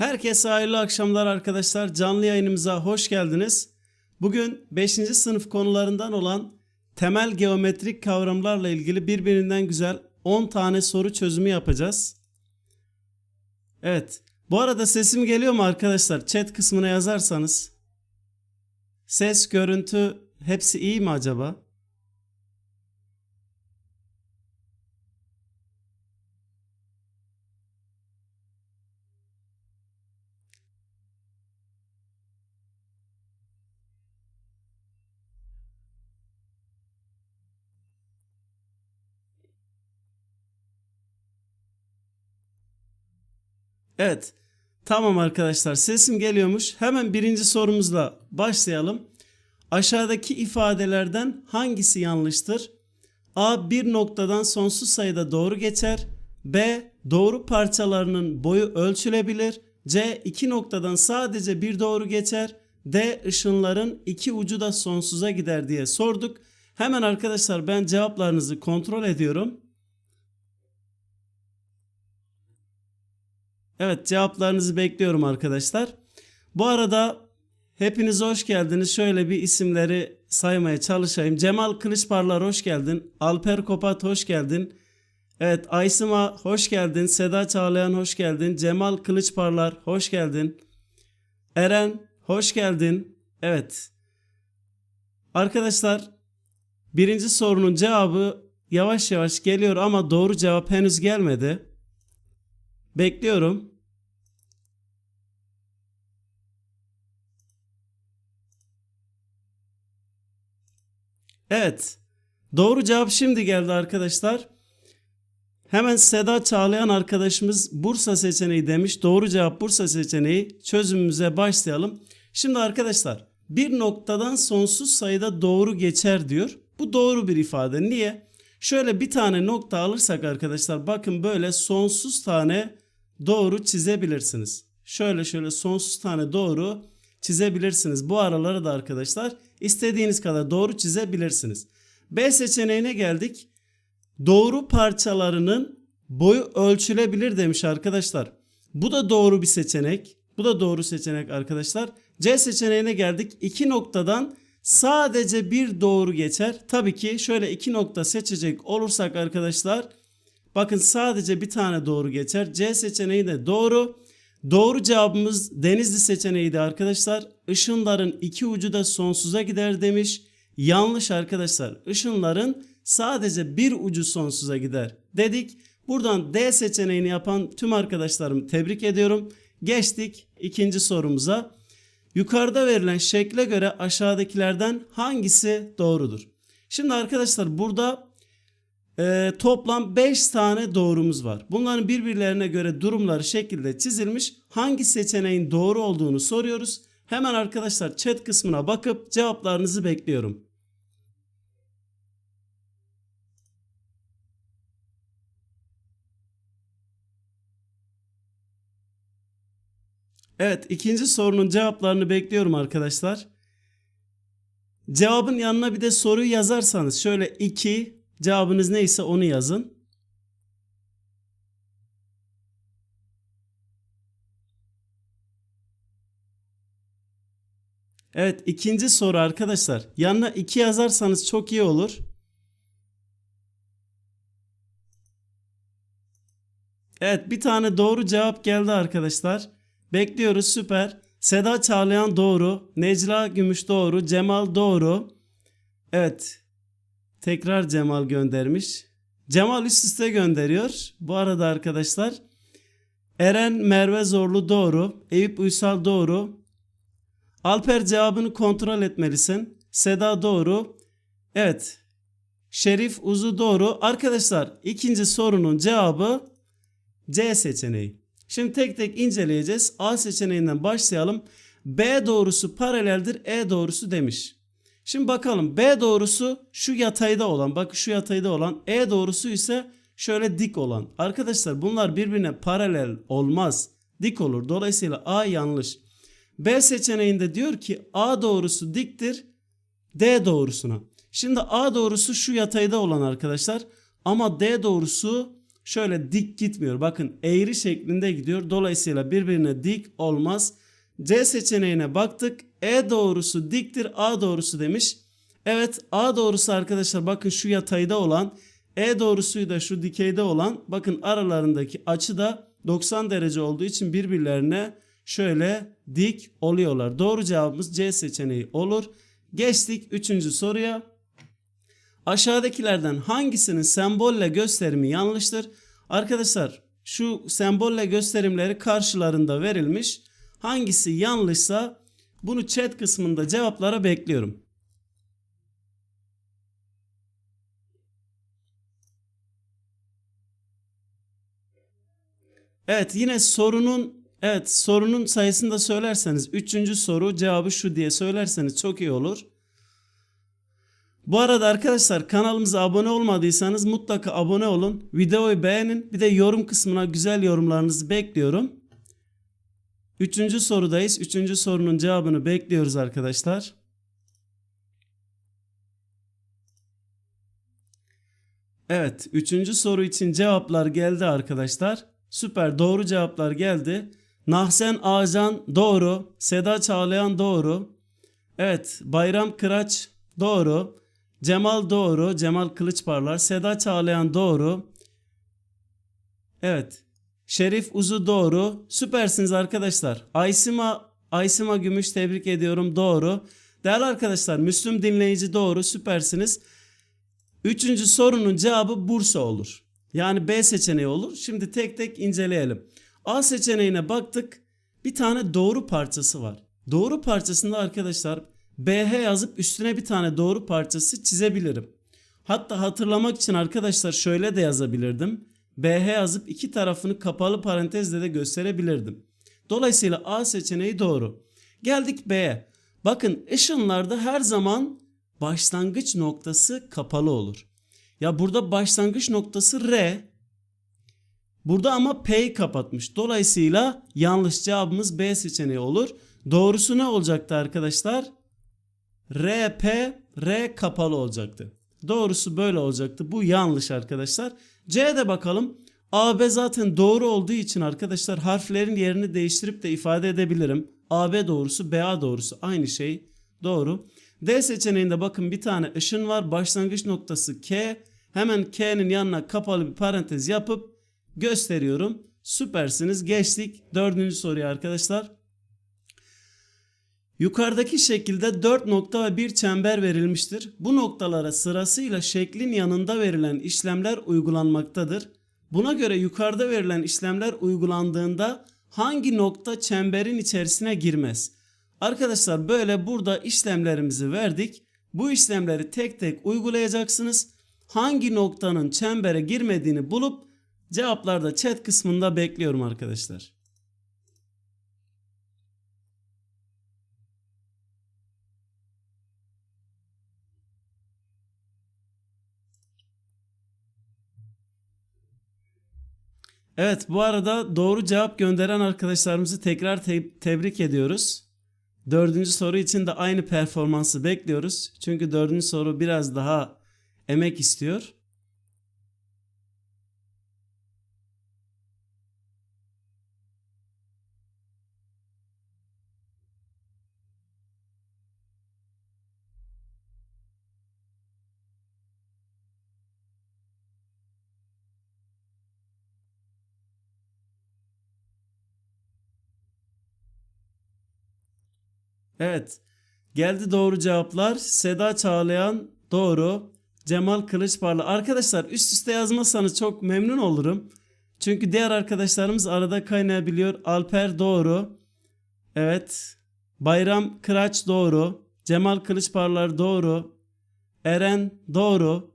Herkese hayırlı akşamlar arkadaşlar. Canlı yayınımıza hoş geldiniz. Bugün 5. sınıf konularından olan temel geometrik kavramlarla ilgili birbirinden güzel 10 tane soru çözümü yapacağız. Evet. Bu arada sesim geliyor mu arkadaşlar? Chat kısmına yazarsanız. Ses, görüntü hepsi iyi mi acaba? Evet. Tamam arkadaşlar sesim geliyormuş. Hemen birinci sorumuzla başlayalım. Aşağıdaki ifadelerden hangisi yanlıştır? A bir noktadan sonsuz sayıda doğru geçer. B doğru parçalarının boyu ölçülebilir. C iki noktadan sadece bir doğru geçer. D ışınların iki ucu da sonsuza gider diye sorduk. Hemen arkadaşlar ben cevaplarınızı kontrol ediyorum. Evet cevaplarınızı bekliyorum arkadaşlar. Bu arada hepiniz hoş geldiniz. Şöyle bir isimleri saymaya çalışayım. Cemal Kılıçparlar hoş geldin. Alper Kopat hoş geldin. Evet Aysima hoş geldin. Seda Çağlayan hoş geldin. Cemal Kılıçparlar hoş geldin. Eren hoş geldin. Evet. Arkadaşlar birinci sorunun cevabı yavaş yavaş geliyor ama doğru cevap henüz gelmedi. Bekliyorum. Evet. Doğru cevap şimdi geldi arkadaşlar. Hemen Seda Çağlayan arkadaşımız Bursa seçeneği demiş. Doğru cevap Bursa seçeneği. Çözümümüze başlayalım. Şimdi arkadaşlar bir noktadan sonsuz sayıda doğru geçer diyor. Bu doğru bir ifade. Niye? Şöyle bir tane nokta alırsak arkadaşlar bakın böyle sonsuz tane doğru çizebilirsiniz. Şöyle şöyle sonsuz tane doğru çizebilirsiniz. Bu araları da arkadaşlar istediğiniz kadar doğru çizebilirsiniz. B seçeneğine geldik. Doğru parçalarının boyu ölçülebilir demiş arkadaşlar. Bu da doğru bir seçenek. Bu da doğru seçenek arkadaşlar. C seçeneğine geldik. İki noktadan sadece bir doğru geçer. Tabii ki şöyle iki nokta seçecek olursak arkadaşlar bakın sadece bir tane doğru geçer. C seçeneği de doğru. Doğru cevabımız Denizli seçeneğiydi arkadaşlar. Işınların iki ucu da sonsuza gider demiş. Yanlış arkadaşlar. Işınların sadece bir ucu sonsuza gider dedik. Buradan D seçeneğini yapan tüm arkadaşlarımı tebrik ediyorum. Geçtik ikinci sorumuza. Yukarıda verilen şekle göre aşağıdakilerden hangisi doğrudur? Şimdi arkadaşlar burada e, toplam 5 tane doğrumuz var. Bunların birbirlerine göre durumları şekilde çizilmiş. Hangi seçeneğin doğru olduğunu soruyoruz. Hemen arkadaşlar chat kısmına bakıp cevaplarınızı bekliyorum. Evet ikinci sorunun cevaplarını bekliyorum arkadaşlar. Cevabın yanına bir de soruyu yazarsanız şöyle 2 cevabınız neyse onu yazın. Evet ikinci soru arkadaşlar. Yanına 2 yazarsanız çok iyi olur. Evet bir tane doğru cevap geldi arkadaşlar. Bekliyoruz süper. Seda Çağlayan doğru. Necla Gümüş doğru. Cemal doğru. Evet. Tekrar Cemal göndermiş. Cemal üst üste gönderiyor. Bu arada arkadaşlar. Eren Merve Zorlu doğru. Eyüp Uysal doğru. Alper cevabını kontrol etmelisin. Seda doğru. Evet. Şerif Uzu doğru. Arkadaşlar ikinci sorunun cevabı C seçeneği. Şimdi tek tek inceleyeceğiz. A seçeneğinden başlayalım. B doğrusu paraleldir E doğrusu demiş. Şimdi bakalım B doğrusu şu yatayda olan bak şu yatayda olan E doğrusu ise şöyle dik olan. Arkadaşlar bunlar birbirine paralel olmaz. Dik olur. Dolayısıyla A yanlış. B seçeneğinde diyor ki A doğrusu diktir D doğrusuna. Şimdi A doğrusu şu yatayda olan arkadaşlar ama D doğrusu şöyle dik gitmiyor. Bakın eğri şeklinde gidiyor. Dolayısıyla birbirine dik olmaz. C seçeneğine baktık. E doğrusu diktir, A doğrusu demiş. Evet A doğrusu arkadaşlar bakın şu yatayda olan E doğrusuyu da şu dikeyde olan bakın aralarındaki açı da 90 derece olduğu için birbirlerine şöyle dik oluyorlar. Doğru cevabımız C seçeneği olur. Geçtik 3. soruya. Aşağıdakilerden hangisinin sembolle gösterimi yanlıştır? Arkadaşlar şu sembolle gösterimleri karşılarında verilmiş. Hangisi yanlışsa bunu chat kısmında cevaplara bekliyorum. Evet yine sorunun evet sorunun sayısını da söylerseniz üçüncü soru cevabı şu diye söylerseniz çok iyi olur. Bu arada arkadaşlar kanalımıza abone olmadıysanız mutlaka abone olun. Videoyu beğenin. Bir de yorum kısmına güzel yorumlarınızı bekliyorum. Üçüncü sorudayız. Üçüncü sorunun cevabını bekliyoruz arkadaşlar. Evet. Üçüncü soru için cevaplar geldi arkadaşlar. Süper. Doğru cevaplar geldi. Nahsen Ağcan doğru. Seda Çağlayan doğru. Evet. Bayram Kıraç doğru. Cemal doğru. Cemal Kılıçparlar. Seda Çağlayan doğru. Evet. Şerif Uzu doğru. Süpersiniz arkadaşlar. Aysima Aysima Gümüş tebrik ediyorum. Doğru. Değerli arkadaşlar Müslüm dinleyici doğru. Süpersiniz. Üçüncü sorunun cevabı Bursa olur. Yani B seçeneği olur. Şimdi tek tek inceleyelim. A seçeneğine baktık. Bir tane doğru parçası var. Doğru parçasında arkadaşlar BH yazıp üstüne bir tane doğru parçası çizebilirim. Hatta hatırlamak için arkadaşlar şöyle de yazabilirdim. BH yazıp iki tarafını kapalı parantezle de gösterebilirdim. Dolayısıyla A seçeneği doğru. Geldik B'ye. Bakın ışınlarda her zaman başlangıç noktası kapalı olur. Ya burada başlangıç noktası R. Burada ama P'yi kapatmış. Dolayısıyla yanlış cevabımız B seçeneği olur. Doğrusu ne olacaktı arkadaşlar? RP R kapalı olacaktı. Doğrusu böyle olacaktı. Bu yanlış arkadaşlar. C'de bakalım. AB zaten doğru olduğu için arkadaşlar harflerin yerini değiştirip de ifade edebilirim. AB doğrusu BA doğrusu aynı şey. Doğru. D seçeneğinde bakın bir tane ışın var. Başlangıç noktası K. Hemen K'nin yanına kapalı bir parantez yapıp gösteriyorum. Süpersiniz. Geçtik dördüncü soruya arkadaşlar. Yukarıdaki şekilde 4 nokta ve bir çember verilmiştir. Bu noktalara sırasıyla şeklin yanında verilen işlemler uygulanmaktadır. Buna göre yukarıda verilen işlemler uygulandığında hangi nokta çemberin içerisine girmez? Arkadaşlar böyle burada işlemlerimizi verdik. Bu işlemleri tek tek uygulayacaksınız. Hangi noktanın çembere girmediğini bulup cevaplarda chat kısmında bekliyorum arkadaşlar. Evet bu arada doğru cevap gönderen arkadaşlarımızı tekrar te- tebrik ediyoruz. Dördüncü soru için de aynı performansı bekliyoruz. Çünkü dördüncü soru biraz daha emek istiyor. Evet. Geldi doğru cevaplar. Seda Çağlayan doğru. Cemal Kılıçparlı. Arkadaşlar üst üste yazmazsanız çok memnun olurum. Çünkü diğer arkadaşlarımız arada kaynayabiliyor. Alper doğru. Evet. Bayram Kıraç doğru. Cemal Kılıçparlar doğru. Eren doğru.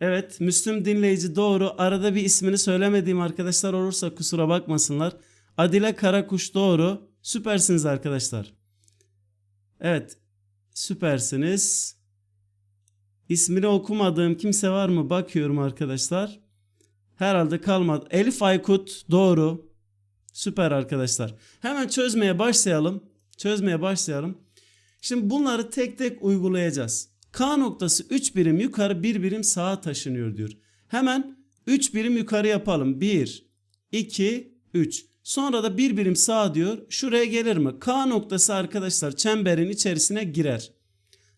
Evet Müslüm dinleyici doğru. Arada bir ismini söylemediğim arkadaşlar olursa kusura bakmasınlar. Adile Karakuş doğru. Süpersiniz arkadaşlar. Evet. Süpersiniz. İsmini okumadığım kimse var mı? Bakıyorum arkadaşlar. Herhalde kalmadı. Elif Aykut doğru. Süper arkadaşlar. Hemen çözmeye başlayalım. Çözmeye başlayalım. Şimdi bunları tek tek uygulayacağız. K noktası 3 birim yukarı 1 birim sağa taşınıyor diyor. Hemen 3 birim yukarı yapalım. 1, 2, 3. Sonra da bir birim sağ diyor. Şuraya gelir mi? K noktası arkadaşlar çemberin içerisine girer.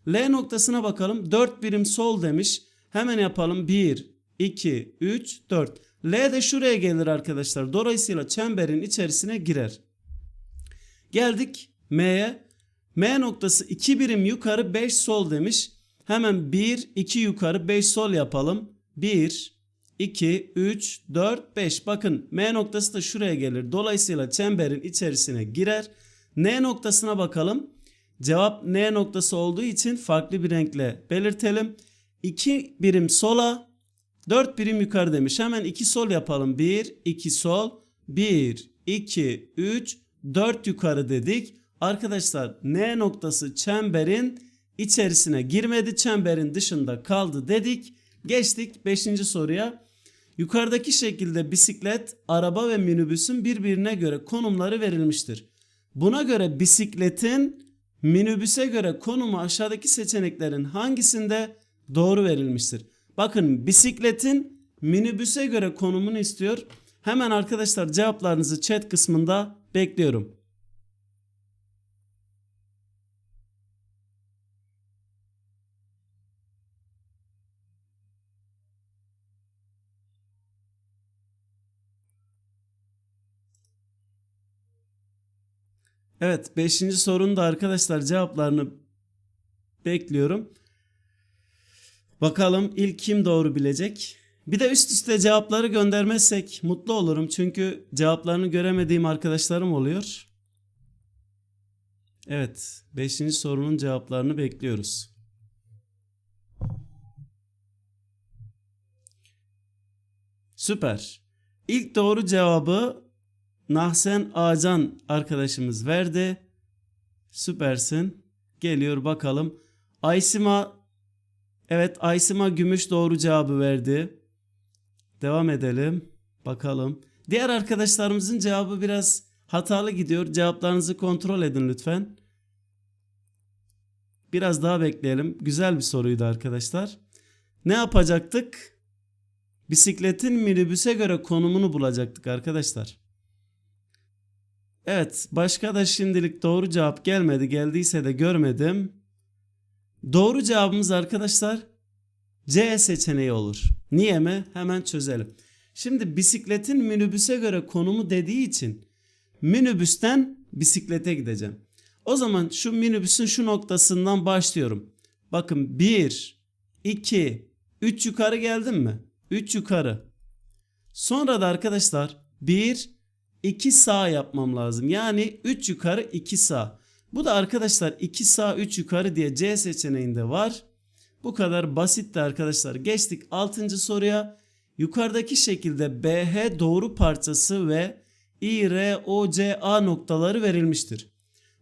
L noktasına bakalım. 4 birim sol demiş. Hemen yapalım. 1, 2, 3, 4. L de şuraya gelir arkadaşlar. Dolayısıyla çemberin içerisine girer. Geldik M'ye. M noktası 2 birim yukarı 5 sol demiş. Hemen 1, 2 yukarı 5 sol yapalım. 1, 2, 3, 4, 5. Bakın M noktası da şuraya gelir. Dolayısıyla çemberin içerisine girer. N noktasına bakalım. Cevap N noktası olduğu için farklı bir renkle belirtelim. 2 birim sola, 4 birim yukarı demiş. Hemen 2 sol yapalım. 1, 2 sol, 1, 2, 3, 4 yukarı dedik. Arkadaşlar N noktası çemberin içerisine girmedi. Çemberin dışında kaldı dedik. Geçtik 5. soruya. Yukarıdaki şekilde bisiklet, araba ve minibüsün birbirine göre konumları verilmiştir. Buna göre bisikletin minibüse göre konumu aşağıdaki seçeneklerin hangisinde doğru verilmiştir? Bakın bisikletin minibüse göre konumunu istiyor. Hemen arkadaşlar cevaplarınızı chat kısmında bekliyorum. Evet 5. sorunun da arkadaşlar cevaplarını bekliyorum. Bakalım ilk kim doğru bilecek? Bir de üst üste cevapları göndermezsek mutlu olurum. Çünkü cevaplarını göremediğim arkadaşlarım oluyor. Evet 5. sorunun cevaplarını bekliyoruz. Süper. İlk doğru cevabı Nahsen Ağcan arkadaşımız verdi. Süpersin. Geliyor bakalım. Aysima Evet Aysima Gümüş doğru cevabı verdi. Devam edelim. Bakalım. Diğer arkadaşlarımızın cevabı biraz hatalı gidiyor. Cevaplarınızı kontrol edin lütfen. Biraz daha bekleyelim. Güzel bir soruydu arkadaşlar. Ne yapacaktık? Bisikletin minibüse göre konumunu bulacaktık arkadaşlar. Evet, başka da şimdilik doğru cevap gelmedi. Geldiyse de görmedim. Doğru cevabımız arkadaşlar C seçeneği olur. Niye mi? Hemen çözelim. Şimdi bisikletin minibüse göre konumu dediği için minibüsten bisiklete gideceğim. O zaman şu minibüsün şu noktasından başlıyorum. Bakın 1, 2, 3 yukarı geldim mi? 3 yukarı. Sonra da arkadaşlar 1, 2 sağ yapmam lazım. Yani 3 yukarı 2 sağ. Bu da arkadaşlar 2 sağ 3 yukarı diye C seçeneğinde var. Bu kadar basitti arkadaşlar. Geçtik 6. soruya. Yukarıdaki şekilde BH doğru parçası ve İROCA noktaları verilmiştir.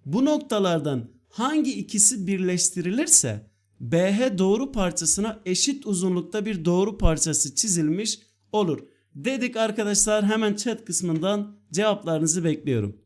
Bu noktalardan hangi ikisi birleştirilirse BH doğru parçasına eşit uzunlukta bir doğru parçası çizilmiş olur. Dedik arkadaşlar hemen chat kısmından cevaplarınızı bekliyorum.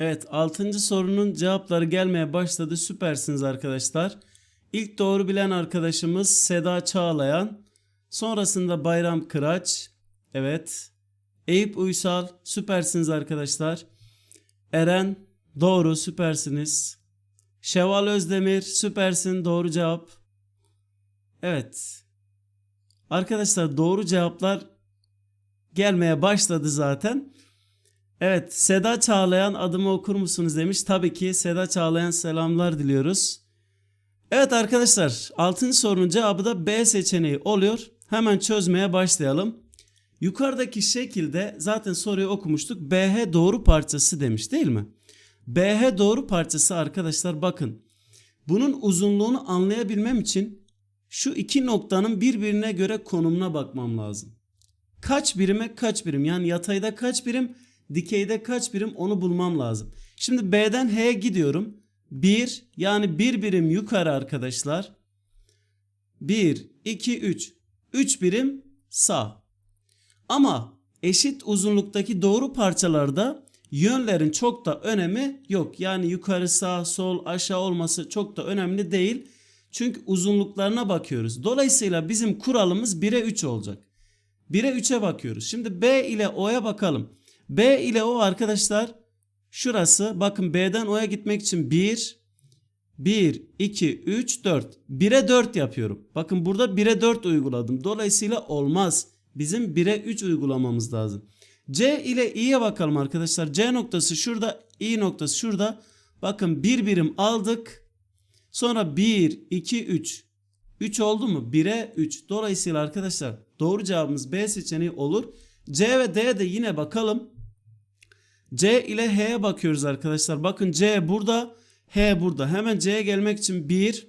Evet 6. sorunun cevapları gelmeye başladı. Süpersiniz arkadaşlar. İlk doğru bilen arkadaşımız Seda Çağlayan. Sonrasında Bayram Kıraç. Evet. Eyüp Uysal. Süpersiniz arkadaşlar. Eren doğru süpersiniz. Şeval Özdemir süpersin doğru cevap. Evet. Arkadaşlar doğru cevaplar gelmeye başladı zaten. Evet Seda Çağlayan adımı okur musunuz demiş. Tabii ki Seda Çağlayan selamlar diliyoruz. Evet arkadaşlar 6. sorunun cevabı da B seçeneği oluyor. Hemen çözmeye başlayalım. Yukarıdaki şekilde zaten soruyu okumuştuk. BH doğru parçası demiş değil mi? BH doğru parçası arkadaşlar bakın. Bunun uzunluğunu anlayabilmem için şu iki noktanın birbirine göre konumuna bakmam lazım. Kaç birime kaç birim yani yatayda kaç birim dikeyde kaç birim onu bulmam lazım. Şimdi B'den H'ye gidiyorum. 1 yani bir birim yukarı arkadaşlar. 1, 2, 3. 3 birim sağ. Ama eşit uzunluktaki doğru parçalarda yönlerin çok da önemi yok. Yani yukarı sağ sol aşağı olması çok da önemli değil. Çünkü uzunluklarına bakıyoruz. Dolayısıyla bizim kuralımız 1'e 3 olacak. 1'e 3'e bakıyoruz. Şimdi B ile O'ya bakalım. B ile O arkadaşlar şurası. Bakın B'den O'ya gitmek için 1, 1, 2, 3, 4. 1'e 4 yapıyorum. Bakın burada 1'e 4 uyguladım. Dolayısıyla olmaz. Bizim 1'e 3 uygulamamız lazım. C ile i'ye bakalım arkadaşlar. C noktası şurada, i noktası şurada. Bakın bir birim aldık. Sonra 1, 2, 3. 3 oldu mu? 1'e 3. Dolayısıyla arkadaşlar doğru cevabımız B seçeneği olur. C ve D de yine bakalım. C ile H'ye bakıyoruz arkadaşlar. Bakın C burada, H burada. Hemen C'ye gelmek için 1,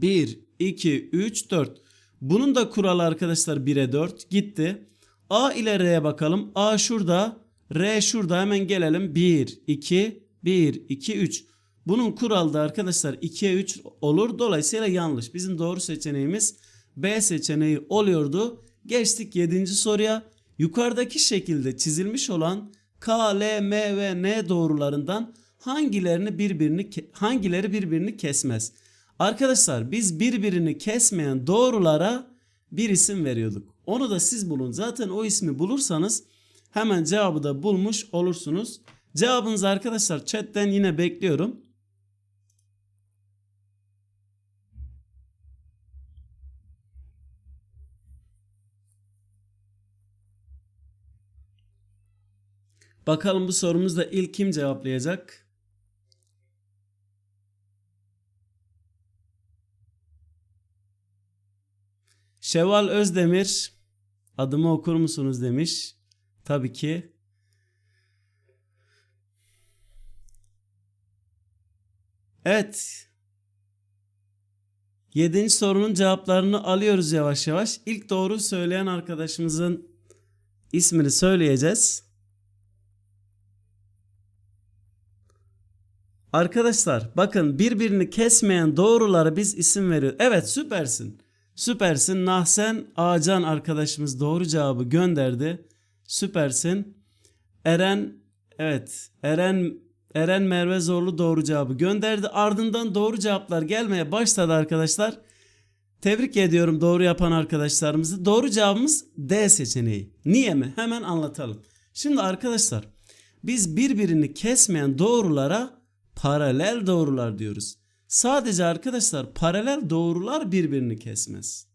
1, 2, 3, 4. Bunun da kuralı arkadaşlar 1'e 4 gitti. A ile R'ye bakalım. A şurada, R şurada. Hemen gelelim. 1, 2, 1, 2, 3. Bunun kuralı da arkadaşlar 2'ye 3 olur. Dolayısıyla yanlış. Bizim doğru seçeneğimiz B seçeneği oluyordu. Geçtik 7. soruya. Yukarıdaki şekilde çizilmiş olan K, L, M ve N doğrularından hangilerini birbirini hangileri birbirini kesmez? Arkadaşlar biz birbirini kesmeyen doğrulara bir isim veriyorduk. Onu da siz bulun. Zaten o ismi bulursanız hemen cevabı da bulmuş olursunuz. Cevabınızı arkadaşlar chatten yine bekliyorum. Bakalım bu sorumuzda ilk kim cevaplayacak? Şevval Özdemir adımı okur musunuz demiş. Tabii ki. Evet. Yedinci sorunun cevaplarını alıyoruz yavaş yavaş. İlk doğru söyleyen arkadaşımızın ismini söyleyeceğiz. Arkadaşlar bakın birbirini kesmeyen doğruları biz isim veriyoruz. Evet süpersin. Süpersin. Nahsen Ağcan arkadaşımız doğru cevabı gönderdi. Süpersin. Eren evet Eren Eren Merve Zorlu doğru cevabı gönderdi. Ardından doğru cevaplar gelmeye başladı arkadaşlar. Tebrik ediyorum doğru yapan arkadaşlarımızı. Doğru cevabımız D seçeneği. Niye mi? Hemen anlatalım. Şimdi arkadaşlar biz birbirini kesmeyen doğrulara paralel doğrular diyoruz. Sadece arkadaşlar paralel doğrular birbirini kesmez.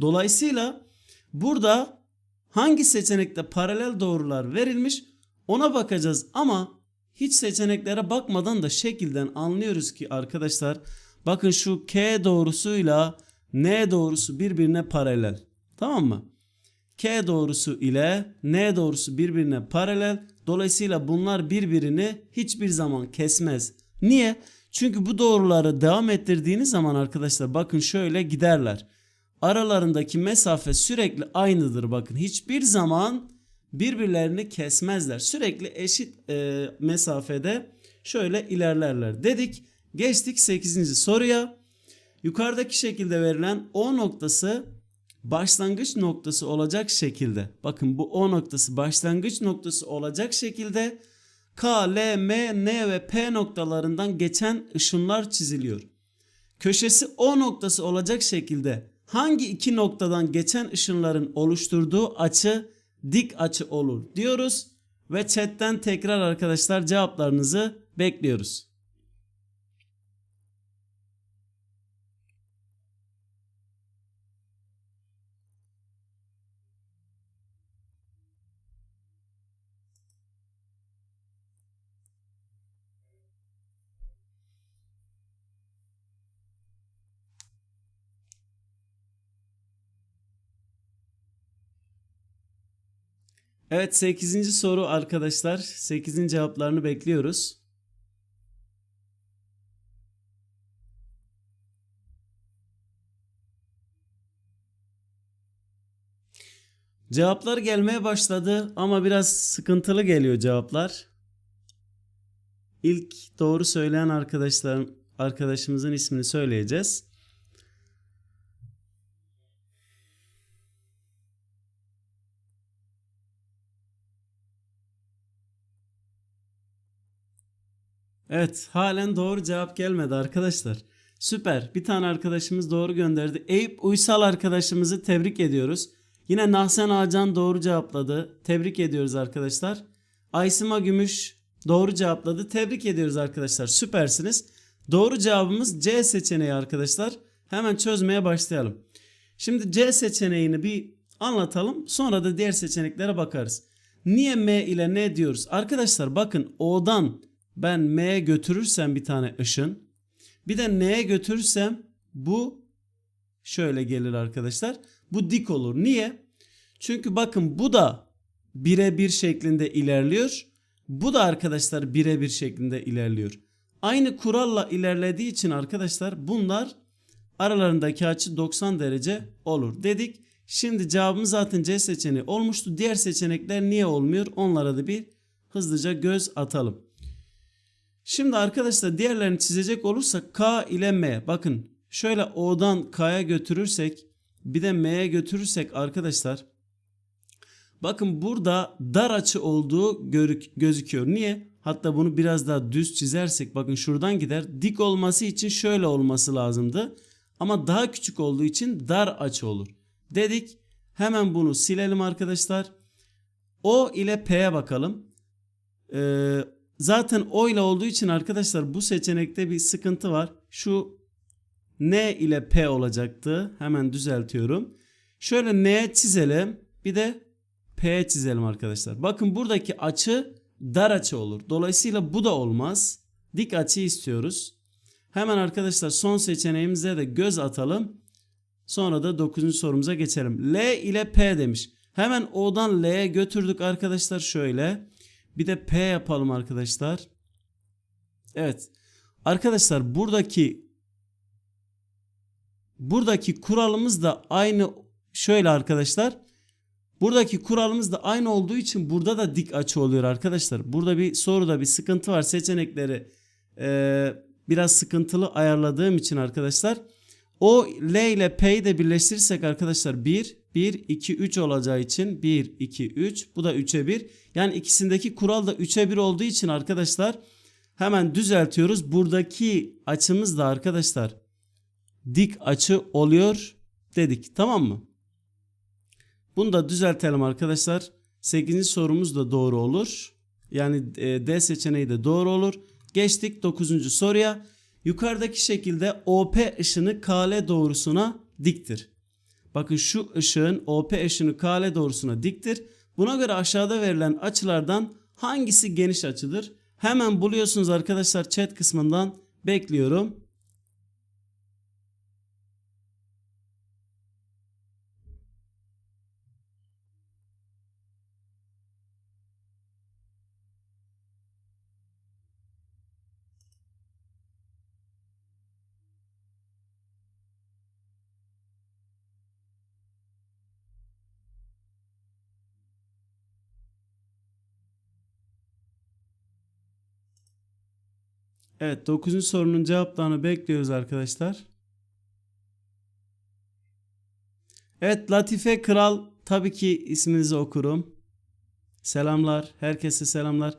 Dolayısıyla burada hangi seçenekte paralel doğrular verilmiş ona bakacağız ama hiç seçeneklere bakmadan da şekilden anlıyoruz ki arkadaşlar bakın şu K doğrusuyla N doğrusu birbirine paralel. Tamam mı? K doğrusu ile N doğrusu birbirine paralel. Dolayısıyla bunlar birbirini hiçbir zaman kesmez. Niye? Çünkü bu doğruları devam ettirdiğiniz zaman arkadaşlar bakın şöyle giderler. Aralarındaki mesafe sürekli aynıdır bakın. Hiçbir zaman birbirlerini kesmezler. Sürekli eşit e, mesafede şöyle ilerlerler dedik. Geçtik 8. soruya. Yukarıdaki şekilde verilen O noktası başlangıç noktası olacak şekilde. Bakın bu O noktası başlangıç noktası olacak şekilde K, L, M, N ve P noktalarından geçen ışınlar çiziliyor. Köşesi O noktası olacak şekilde hangi iki noktadan geçen ışınların oluşturduğu açı dik açı olur diyoruz ve chatten tekrar arkadaşlar cevaplarınızı bekliyoruz. Evet 8. soru arkadaşlar. 8'in cevaplarını bekliyoruz. Cevaplar gelmeye başladı ama biraz sıkıntılı geliyor cevaplar. İlk doğru söyleyen arkadaşların arkadaşımızın ismini söyleyeceğiz. Evet, halen doğru cevap gelmedi arkadaşlar. Süper. Bir tane arkadaşımız doğru gönderdi. Eyüp Uysal arkadaşımızı tebrik ediyoruz. Yine Nahsen Ağcan doğru cevapladı. Tebrik ediyoruz arkadaşlar. Aysima Gümüş doğru cevapladı. Tebrik ediyoruz arkadaşlar. Süpersiniz. Doğru cevabımız C seçeneği arkadaşlar. Hemen çözmeye başlayalım. Şimdi C seçeneğini bir anlatalım. Sonra da diğer seçeneklere bakarız. Niye M ile N diyoruz? Arkadaşlar bakın O'dan ben M'ye götürürsem bir tane ışın. Bir de N'ye götürürsem bu şöyle gelir arkadaşlar. Bu dik olur. Niye? Çünkü bakın bu da birebir şeklinde ilerliyor. Bu da arkadaşlar birebir şeklinde ilerliyor. Aynı kuralla ilerlediği için arkadaşlar bunlar aralarındaki açı 90 derece olur dedik. Şimdi cevabımız zaten C seçeneği olmuştu. Diğer seçenekler niye olmuyor? Onlara da bir hızlıca göz atalım. Şimdi arkadaşlar diğerlerini çizecek olursak K ile M. Bakın şöyle O'dan K'ya götürürsek bir de M'ye götürürsek arkadaşlar bakın burada dar açı olduğu gözüküyor. Niye? Hatta bunu biraz daha düz çizersek bakın şuradan gider. Dik olması için şöyle olması lazımdı. Ama daha küçük olduğu için dar açı olur. Dedik hemen bunu silelim arkadaşlar. O ile P'ye bakalım. Ee, zaten O ile olduğu için arkadaşlar bu seçenekte bir sıkıntı var. Şu N ile P olacaktı. Hemen düzeltiyorum. Şöyle N çizelim. Bir de P çizelim arkadaşlar. Bakın buradaki açı dar açı olur. Dolayısıyla bu da olmaz. Dik açı istiyoruz. Hemen arkadaşlar son seçeneğimize de göz atalım. Sonra da 9. sorumuza geçelim. L ile P demiş. Hemen O'dan L'ye götürdük arkadaşlar şöyle. Bir de P yapalım arkadaşlar. Evet. Arkadaşlar buradaki buradaki kuralımız da aynı şöyle arkadaşlar. Buradaki kuralımız da aynı olduğu için burada da dik açı oluyor arkadaşlar. Burada bir soruda bir sıkıntı var. Seçenekleri e, biraz sıkıntılı ayarladığım için arkadaşlar. O L ile P'yi de birleştirirsek arkadaşlar 1, 1, 2, 3 olacağı için 1, 2, 3 bu da 3'e 1. Yani ikisindeki kural da 3'e 1 olduğu için arkadaşlar hemen düzeltiyoruz. Buradaki açımız da arkadaşlar dik açı oluyor dedik tamam mı? Bunu da düzeltelim arkadaşlar. 8. sorumuz da doğru olur. Yani e, D seçeneği de doğru olur. Geçtik 9. soruya. Yukarıdaki şekilde OP ışını KL doğrusuna diktir. Bakın şu ışığın OP ışını KL doğrusuna diktir. Buna göre aşağıda verilen açılardan hangisi geniş açıdır? Hemen buluyorsunuz arkadaşlar chat kısmından bekliyorum. Evet 9. sorunun cevaplarını bekliyoruz arkadaşlar. Evet Latife Kral tabii ki isminizi okurum. Selamlar. Herkese selamlar.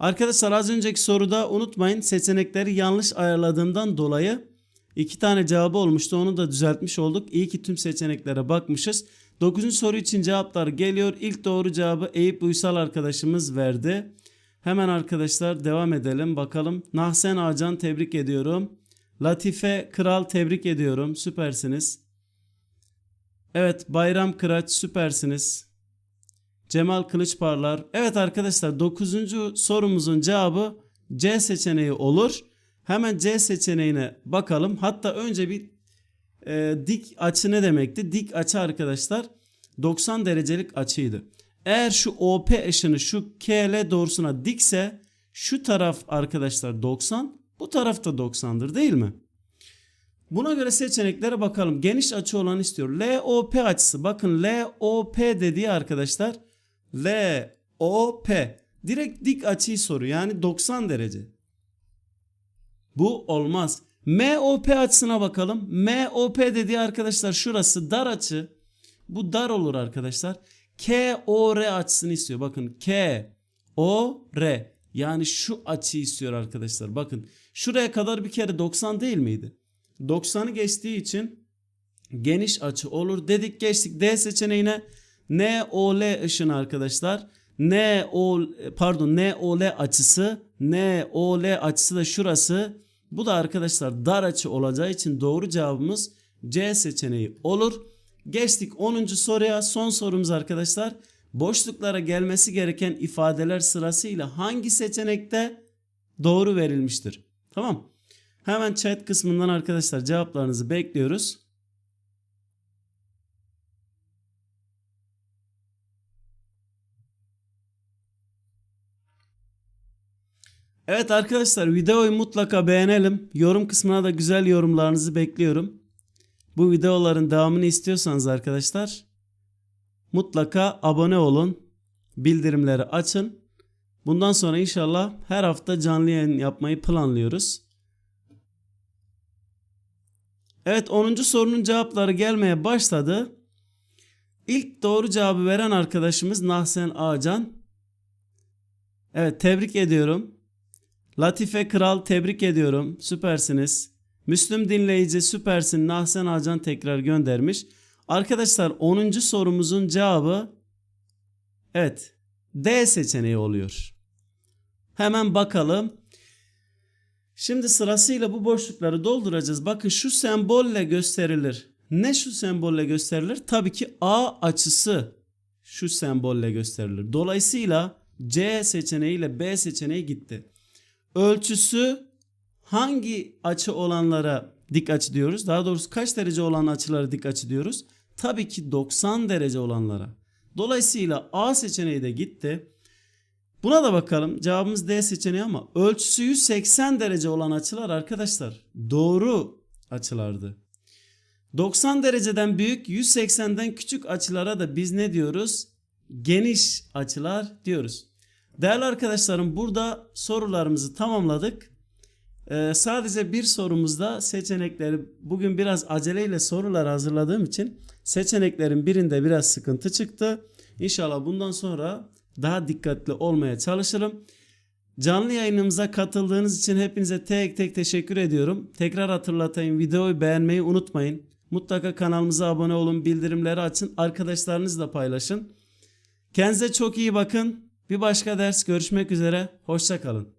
Arkadaşlar az önceki soruda unutmayın seçenekleri yanlış ayarladığımdan dolayı iki tane cevabı olmuştu. Onu da düzeltmiş olduk. İyi ki tüm seçeneklere bakmışız. 9. soru için cevaplar geliyor. İlk doğru cevabı Eyüp Uysal arkadaşımız verdi. Hemen arkadaşlar devam edelim bakalım. Nahsen Ağcan tebrik ediyorum. Latife Kral tebrik ediyorum. Süpersiniz. Evet Bayram Kıraç süpersiniz. Cemal Kılıçparlar. Evet arkadaşlar 9. sorumuzun cevabı C seçeneği olur. Hemen C seçeneğine bakalım. Hatta önce bir e, dik açı ne demekti? Dik açı arkadaşlar 90 derecelik açıydı. Eğer şu OP ışını şu KL doğrusuna dikse şu taraf arkadaşlar 90 bu taraf da 90'dır değil mi? Buna göre seçeneklere bakalım. Geniş açı olan istiyor. LOP açısı. Bakın LOP dediği arkadaşlar LOP. Direkt dik açıyı soruyor. Yani 90 derece. Bu olmaz. MOP açısına bakalım. MOP dediği arkadaşlar şurası dar açı. Bu dar olur arkadaşlar. KOR açısını istiyor. Bakın KOR yani şu açıyı istiyor arkadaşlar. Bakın şuraya kadar bir kere 90 değil miydi? 90'ı geçtiği için geniş açı olur. Dedik geçtik D seçeneğine. NOL ışını arkadaşlar. NO pardon NOL açısı NOL açısı da şurası. Bu da arkadaşlar dar açı olacağı için doğru cevabımız C seçeneği olur. Geçtik 10. soruya. Son sorumuz arkadaşlar. Boşluklara gelmesi gereken ifadeler sırasıyla hangi seçenekte doğru verilmiştir? Tamam. Hemen chat kısmından arkadaşlar cevaplarınızı bekliyoruz. Evet arkadaşlar videoyu mutlaka beğenelim. Yorum kısmına da güzel yorumlarınızı bekliyorum. Bu videoların devamını istiyorsanız arkadaşlar mutlaka abone olun. Bildirimleri açın. Bundan sonra inşallah her hafta canlı yayın yapmayı planlıyoruz. Evet 10. sorunun cevapları gelmeye başladı. İlk doğru cevabı veren arkadaşımız Nahsen Ağcan. Evet tebrik ediyorum. Latife Kral tebrik ediyorum. Süpersiniz. Müslüm dinleyici süpersin. Nahsen Ağcan tekrar göndermiş. Arkadaşlar 10. sorumuzun cevabı evet D seçeneği oluyor. Hemen bakalım. Şimdi sırasıyla bu boşlukları dolduracağız. Bakın şu sembolle gösterilir. Ne şu sembolle gösterilir? Tabii ki A açısı şu sembolle gösterilir. Dolayısıyla C seçeneği ile B seçeneği gitti. Ölçüsü hangi açı olanlara dik açı diyoruz? Daha doğrusu kaç derece olan açılara dik açı diyoruz? Tabii ki 90 derece olanlara. Dolayısıyla A seçeneği de gitti. Buna da bakalım. Cevabımız D seçeneği ama ölçüsü 180 derece olan açılar arkadaşlar doğru açılardı. 90 dereceden büyük 180'den küçük açılara da biz ne diyoruz? Geniş açılar diyoruz. Değerli arkadaşlarım burada sorularımızı tamamladık. Ee, sadece bir sorumuzda seçenekleri bugün biraz aceleyle sorular hazırladığım için seçeneklerin birinde biraz sıkıntı çıktı. İnşallah bundan sonra daha dikkatli olmaya çalışırım. Canlı yayınımıza katıldığınız için hepinize tek tek teşekkür ediyorum. Tekrar hatırlatayım videoyu beğenmeyi unutmayın. Mutlaka kanalımıza abone olun, bildirimleri açın, arkadaşlarınızla paylaşın. Kendinize çok iyi bakın. Bir başka ders görüşmek üzere. Hoşçakalın.